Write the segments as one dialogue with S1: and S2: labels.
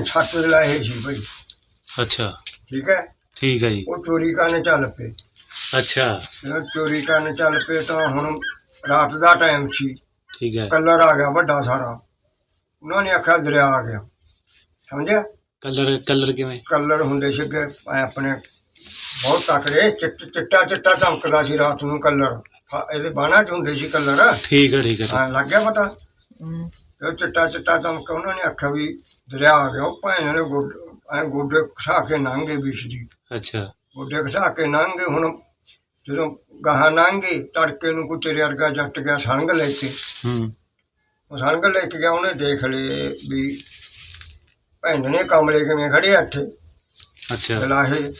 S1: ਛੱਤ ਲਾਏ ਸੀ ਬਈ।
S2: ਅੱਛਾ।
S1: ਠੀਕ ਹੈ?
S2: ਠੀਕ ਹੈ ਜੀ।
S1: ਉਹ ਚੋਰੀ ਕਰਨ ਚੱਲ ਪਏ।
S2: ਅੱਛਾ।
S1: ਜਦੋਂ ਚੋਰੀ ਕਰਨ ਚੱਲ ਪਏ ਤਾਂ ਹੁਣ ਰਾਤ ਦਾ ਟਾਈਮ ਸੀ।
S2: ਠੀਕ ਹੈ।
S1: ਕਲਰ ਆ ਗਿਆ ਵੱਡਾ ਸਾਰਾ। ਉਹਨਾਂ ਨੇ ਆਖਿਆ ਦਰਿਆ ਆ ਗਿਆ। ਸਮਝਿਆ?
S2: ਕਲਰ ਕਲਰ ਕਿਵੇਂ?
S1: ਕਲਰ ਹੁੰਦੇ ਸੀਗੇ ਐਂ ਆਪਣੇ ਬਹੁਤ ਤਕੜੇ ਚਿੱਟ- ਚਿੱਟਾ ਚਿੱਟਾ ਚਮਕਦਾ ਸੀ ਰਾਤ ਨੂੰ ਕਲਰ। ਇਹਦੇ ਬਾਣਾ ਚ ਹੁੰਦੇ ਸੀ ਕਲਰ।
S2: ਠੀਕ ਹੈ ਠੀਕ ਹਾਂ
S1: ਲੱਗ ਗਿਆ ਪਤਾ? ਉਹ ਚਿੱਟਾ ਚਿੱਟਾ ਚਮਕ ਉਹਨਾਂ ਨੇ ਆਖਿਆ ਵੀ ਦਰਿਆ ਆ ਗਿਆ ਉਹ ਭਾਵੇਂ ਨੇ ਗੋਡੇ ਐ ਗੋਡੇ ਖਸਾ ਕੇ ਲੰਘੇ ਵਿੱਚ ਦੀ।
S2: ਅੱਛਾ।
S1: ਗੋਡੇ ਖਸਾ ਕੇ ਲੰਘੇ ਹੁਣ ਜਦੋਂ ਗਾਹਾਂ ਲੰਘੇ ਤੜਕੇ ਨੂੰ ਕੋਈ ਤੇਰੇ ਵਰਗਾ ਜੱਟ ਗਿਆ ਸੰਗ ਲੈ ਕੇ।
S2: ਹੂੰ।
S1: ਉਹ ਸੰਗ ਲੈ ਕੇ ਗਿਆ ਉਹਨੇ ਦੇਖ ਲਏ ਵੀ ਭੈਣ ਨੇ ਕਮਲੇ ਕਿਵੇਂ ਖੜੇ ਇੱਥੇ।
S2: ਅੱਛਾ।
S1: ਲਾਹੇ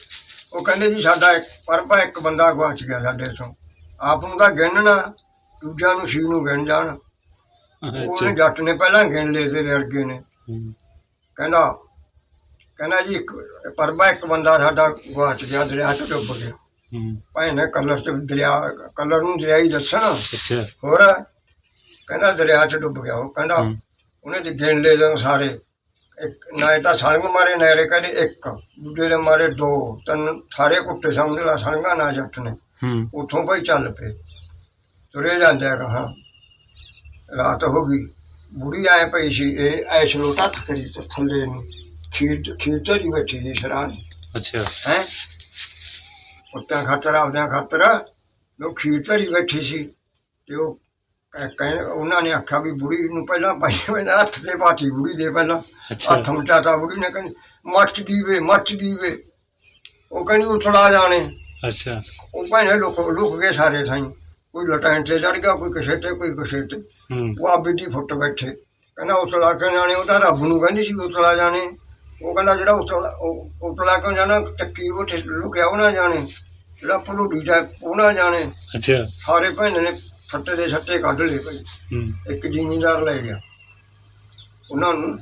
S1: ਉਹ ਕਹਿੰਦੇ ਜੀ ਸਾਡਾ ਇੱਕ ਪਰਪਾ ਇੱਕ ਬੰਦਾ ਗਵਾਚ ਗਿਆ ਸਾਡੇ ਤੋਂ। ਆਪ ਨੂੰ ਤਾਂ ਗਿਣਨਾ ਦੂਜਿਆਂ ਨੂੰ ਸੀ ਨੂੰ ਗਿਣ ਜਾਣ। ਉਹਨੇ ਜੱਟ ਨੇ ਪਹਿਲਾਂ ਗਿਣ ਲਏ ਤੇਰੇ ਵਰਗੇ ਨੇ। ਕਹਿੰਦਾ ਕਹਿੰਦਾ ਜੀ ਇੱਕ ਪਰਬਾ ਇੱਕ ਬੰਦਾ ਸਾਡਾ ਗਵਾਚ ਗਿਆ ਦਰਿਆ 'ਚ ਡੁੱਬ ਗਿਆ। ਭਾਈ ਨੇ ਕਲਰ 'ਚ ਦਰਿਆ ਕਲਰ ਨੂੰ ਦਰਿਆ ਹੀ ਦੱਸਣਾ।
S2: ਅੱਛਾ।
S1: ਹੋਰ ਕਹਿੰਦਾ ਦਰਿਆ 'ਚ ਡੁੱਬ ਗਿਆ ਉਹ। ਕਹਿੰਦਾ ਉਹਨੇ ਤੇ ਗਿਣ ਲਏ ਜਦੋਂ ਸਾਰੇ। ਇੱਕ ਨਾ ਤਾਂ ਸੰਗ ਮਾਰੇ ਨਹਿਰੇ ਕਹਿੰਦੇ ਇੱਕ। ਦੂਜੇ ਦੇ ਮਾਰੇ ਦੋ। ਤਿੰਨ ਸਾਰੇ ਕੁੱਟੇ ਸਮਝ ਲਾ ਸੰਗਾ ਨਾ ਜੱਟ ਨੇ। ਉੱਥੋਂ ਭਾਈ ਚੱਲ ਪਏ। ਤੁਰੇ ਜਾਂਦੇ ਆ ਕਹਾਂ ਰਾਤ ਹੋ ਗਈ। ਬੁੜੀ ਆਏ ਪਈ ਸੀ ਇਹ ਐਸ ਨੂੰ ਟੱਕ ਕਰੀ ਤੇ ਥੱਲੇ ਨੂੰ ਖੀਰ ਖੀਰ ਧਰੀ ਬੈਠੀ ਸੀ ਸਰਾਂ
S2: ਅੱਛਾ।
S1: ਹੈ? ਉੱਤਾਂ ਖਾਤਰ ਆਪਦਿਆਂ ਖਾਤਰ ਉਹ ਖੀਰ ਧਰੀ ਬੈਠੀ ਸੀ। ਤੇ ਉਹ ਕਹਿ- ਕਹਿ ਉਹਨਾਂ ਨੇ ਆਖਿਆ ਵੀ ਬੁੜੀ ਨੂੰ ਪਹਿਲਾਂ ਪਾਈ ਹੋਏ ਨਾ ਹੱਥ ਤੇ ਬਾਟੀ ਬੁੜੀ ਦੇ ਪਹਿਲਾਂ। ਹੱਥ ਮਚਾਤਾ ਬੁੜੀ ਨੇ ਕਹਿੰਦੀ ਮੱਚ ਗਈ ਵੇ ਮੱਚ ਗਈ ਵੇ। ਉਹ ਕਹਿੰਦੀ ਉਤਲਾ ਜਾਣੇ।
S2: ਅੱਛਾ।
S1: ਉਹ ਭਾਵੇਂ ਲੁਕ ਲੁਕ ਗਏ ਸਾਰੇ ਥਾਈ। ਕੋਈ ਲਟਾਂ ਤੇ ਚੜ ਗਿਆ ਕੋਈ ਕਿਸੇ ਤੇ ਕੋਈ ਕਿਸੇ ਤੇ। ਉਹ ਆਪੀ ਦੀ ਫੁੱਟ ਬੈਠੇ। ਕਹਿੰਦਾ ਉਤਲਾ ਕਿਉਂ ਜਾਣੇ? ਉਹ ਤਾਂ ਰੱਬ ਨੂੰ ਕਹਿੰਦੀ ਸੀ ਉਤਲਾ ਜਾਣੇ। ਉਹ ਕਹਿੰਦਾ ਜਿਹੜਾ ਉਤਲਾ ਉਤਲਾ ਕਿਉਂ ਜਾਣਾ? ਟੱਕੀ ਉਹ ਲੁਕਿਆ ਉਹ ਨਾ ਜਾਣੇ। ਜਿਹੜਾ ਭਲੂੜੀ ਜਾ ਉਹ ਨਾ ਜਾਣੇ।
S2: ਅੱਛਾ।
S1: ਸਾਰੇ ਭੈਣ ਨੇ ਫੱਟੇ ਦੇ ਛੱਟੇ ਕੱਢ ਲਏ ਭਾਈ। ਇੱਕ ਜ਼ਿਮੀਂਦਾਰ ਲੈ ਗਿਆ। ਉਹਨਾਂ ਨੂੰ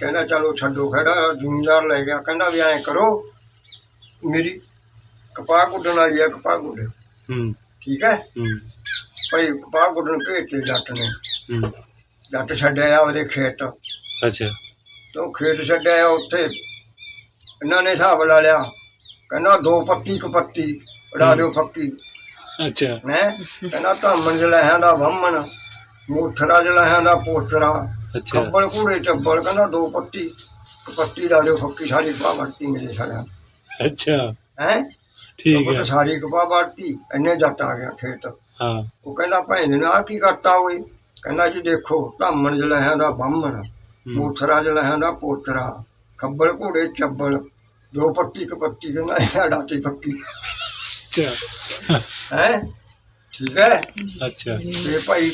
S1: ਕਹਿੰਦਾ ਚਲੋ ਛੱਡੋ ਖੜਾ ਜ਼ਿਮੀਂਦਾਰ ਲੈ ਗਿਆ। ਕਹਿੰਦਾ ਵੀ ਐਂ ਕਰੋ ਮੇਰੀ ਕਪਾਹ ਗੁੱਡਣ ਵਾਲੀ ਆ ਕਪਾਹ
S2: ਹੂੰ।
S1: ਠੀਕ ਹੈ? ਭਾਈ ਕਪਾਹ ਗੁੱਡਣ ਭੇਜਤੇ ਜੱਟ ਨੇ। ਜੱਟ ਛੱਡਿਆ ਉਹਦੇ ਖੇਤ।
S2: ਅੱਛਾ।
S1: ਤੋਂ ਖੇਤ ਛੱਡਿਆ ਉੱਥੇ। ਇਹਨਾਂ ਨੇ ਹਿਸਾਬ ਲਾ ਲਿਆ। ਕਹਿੰਦਾ ਦੋ ਪੱਤੀ ਇੱਕ ਪੱਤੀ ਉਡਾ ਦਿਓ ਫੱਕੀ
S2: ਅੱਛਾ।
S1: ਹੈ? ਕਹਿੰਦਾ ਧਾਮਣ ਜਲਾਹਾਂ ਦਾ ਵਾਮਣ ਮੂਥਰਾ ਜਲਾਹਾਂ ਦਾ ਪੋਤਰਾ
S2: ਅੱਛਾ।
S1: ਕੱਬਲ ਕੂੜੇ ਚੱਬਲ। ਕਹਿੰਦਾ ਦੋ ਪੱਤੀ ਇੱਕ ਪੱਤੀ ਲਾ ਦਿਓ ਫੱਕੀ ਸਾਰੀ ਕਪਾਹ ਵਰਤੀ ਮੇਰੇ ਸਾਰਿਆਂ
S2: ਅੱਛਾ।
S1: ਹੈ?
S2: ਠੀਕ ਹੈ।
S1: ਸਾਰੀ ਕਪਾਹ ਵਰਤੀ ਇੰਨੇ ਜੱਟ ਆ ਗਿਆ ਖੇਤ।
S2: ਹਾਂ।
S1: ਉਹ ਕਹਿੰਦਾ ਭੈਣ ਨੇ ਆ ਕੀ ਕਰਤਾ ਓਏ? ਕਹਿੰਦਾ ਜੀ ਦੇਖੋ ਧਾਮਣ ਜਲਾਹਾਂ ਦਾ
S2: ਹੂੰ,
S1: ਮੂਥਰਾ ਜਲਾਹਾਂ ਦਾ ਪੋਤਰਾ ਖੱਬਲ ਘੋੜੇ ਚੱਬਲ ਦੋ ਪੱਟੀ ਇੱਕ ਪੱਟੀ ਕਹਿੰਦਾ ਇਹ ਡਾਟੀ ਪੱਕੀ
S2: ਅੱਛਾ।
S1: ਹੈ? ਠੀਕ ਹੈ?
S2: ਅੱਛਾ।
S1: ਤੇ ਭਾਈ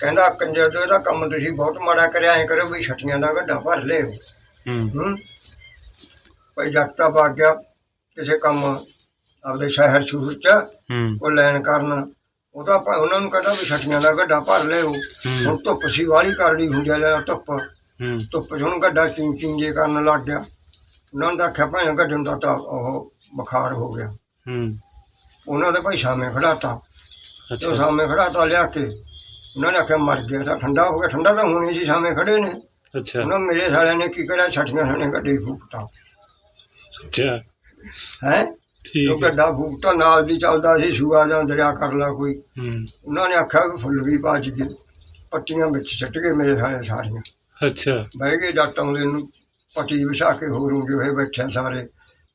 S1: ਕਹਿੰਦਾ ਕੰਜਰ ਤੋਂ ਇਹਦਾ ਕੰਮ ਤੁਸੀਂ ਬਹੁਤ ਮਾੜਾ ਕਰਿਆ ਐ ਕਰੋ ਵੀ ਛਟੀਆਂ ਦਾ ਗੱਡਾ ਭਰ ਲਿਓ।
S2: ਹੂੰ।
S1: ਹੂੰ। ਭਾਈ ਜੱਟ ਤਾਂ ਭੱਗ ਗਿਆ ਕਿਸੇ ਕੰਮ ਆਪਦੇ ਸ਼ਹਿਰ ਸ਼ੂਰ ਚ
S2: ਹੂੰ।
S1: ਉਹ ਲੈਣ ਕਰਨ। ਉਹਦਾ ਭਾਈ ਉਹਨਾਂ ਨੂੰ ਕਹਿੰਦਾ ਵੀ ਛਟੀਆਂ ਦਾ ਗੱਡਾ ਭਰ ਲਿਓ। ਹੁਣ ਧੁੱਪ ਸੀ ਵਾਲੀ ਕਰਨੀ ਹੁੰਦੀ ਆ ਲੈ ਧੁੱਪ।
S2: ਹੂੰ।
S1: ਧੁੱਪ 'ਚ ਹੁਣ ਗੱਡਾ ਚਿੰ ਚਿੰਜੇ ਕਰਨ ਲੱਗ ਗਿਆ। ਉਹਨਾਂ ਦਾ ਆਖਿਆ ਭਾਈ ਗੱਡੇ ਨੂੰ ਤਾਂ ਤਾਂ ਉਹ ਬੁਖਾਰ ਹੋ ਗਿਆ।
S2: ਹੂੰ।
S1: ਉਹਨਾਂ ਦੇ ਭਾਈ ਸਾਹਮਣੇ ਖੜਾਤਾ।
S2: ਅੱਛਾ।
S1: ਸਾਹਮਣੇ ਖੜਾਤਾ ਲਿਆ ਕੇ। ਉਹਨਾਂ ਨੇ ਆਖਿਆ ਮਰ ਗਿਆ ਤਾਂ ਠੰਡਾ ਹੋ ਗਿਆ। ਠੰਡਾ ਤਾਂ ਹੋਣੀ ਸੀ ਸਾਹਮਣੇ ਖੜੇ ਨੇ।
S2: ਅੱਛਾ।
S1: ਉਹਨਾਂ ਮੇਰੇ ਸਾਲਿਆਂ ਨੇ ਕੀ ਕਰਿਆ? ਛੱਟੀਆਂ ਸਾਨੇ ਗੱਡੇ ਫੂਕਤਾ।
S2: ਅੱਛਾ।
S1: ਹੈ?
S2: ਠੀਕ ਹੈ।
S1: ਗੱਡਾ ਫੂਕਤਾ ਨਾਲ ਦੀ ਚੱਲਦਾ ਸੀ ਸੂਆ ਜਾਂ ਦਰਿਆ ਕਰ ਲਾ ਕੋਈ।
S2: ਹੂੰ।
S1: ਉਹਨਾਂ ਨੇ ਆਖਿਆ ਵੀ ਫੁੱਲ ਵੀ ਭੱਜ ਗਏ ਪੱਟੀਆਂ ਵਿੱਚ ਛੱਟ ਗਏ ਮੇਰੇ ਸਾਲੇ ਸਾਰੀਆਂ।
S2: ਅੱਛਾ।
S1: ਬਹਿ ਗਏ ਜੱਟ ਆਉਂਦੇ ਨੂੰ ਪੱਟੀ ਵਿਛਾ ਕੇ ਹੋਰ ਹੋਏ ਬੈਠੇ ਸਾਰੇ।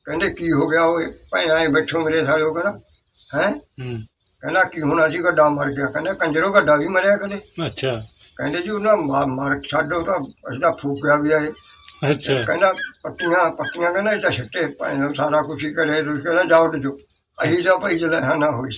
S1: ਕਹਿੰਦੇ ਕੀ ਹੋ ਗਿਆ ਓਏ? ਭੈਣਾਂ ਬੈਠੋ ਮੇਰੇ ਸਾਲੇ ਉਹ ਕਹਿੰਦਾ ਹੈ?
S2: ਹੂੰ।
S1: ਕਹਿੰਦਾ ਕੀ ਹੋਣਾ ਸੀ ਗੱਡਾ ਮਰ ਗਿਆ? ਕਹਿੰਦੇ ਕੰਜਰੋ ਗੱਡਾ ਵੀ ਮਰਿਆ ਕਦੇ?
S2: ਅੱਛਾ।
S1: ਕਹਿੰਦੇ ਜੀ ਉਹਨਾਂ ਮਾਰ ਛੱਡੋ ਤਾਂ ਅਸੀਂ ਤਾਂ ਫੂਕਿਆ ਵੀ ਆਏ
S2: ਅੱਛਾ।
S1: ਕਹਿੰਦਾ ਪੱਟੀਆਂ ਪੱਟੀਆਂ ਕਹਿੰਦਾ, ਇਹ ਤਾਂ ਛੱਟੇ ਭਾਵੇਂ ਸਾਰਾ ਕੁਛ ਹੀ ਕਰੇ, ਤੁਸੀਂ ਕਹਿੰਦਾ, ਜਾਓ ਤੇ ਜੋ। ਅਹੀ ਭਾਈ ਜਿਹੜਾ ਹੈ ਨਾ ਹੋਈ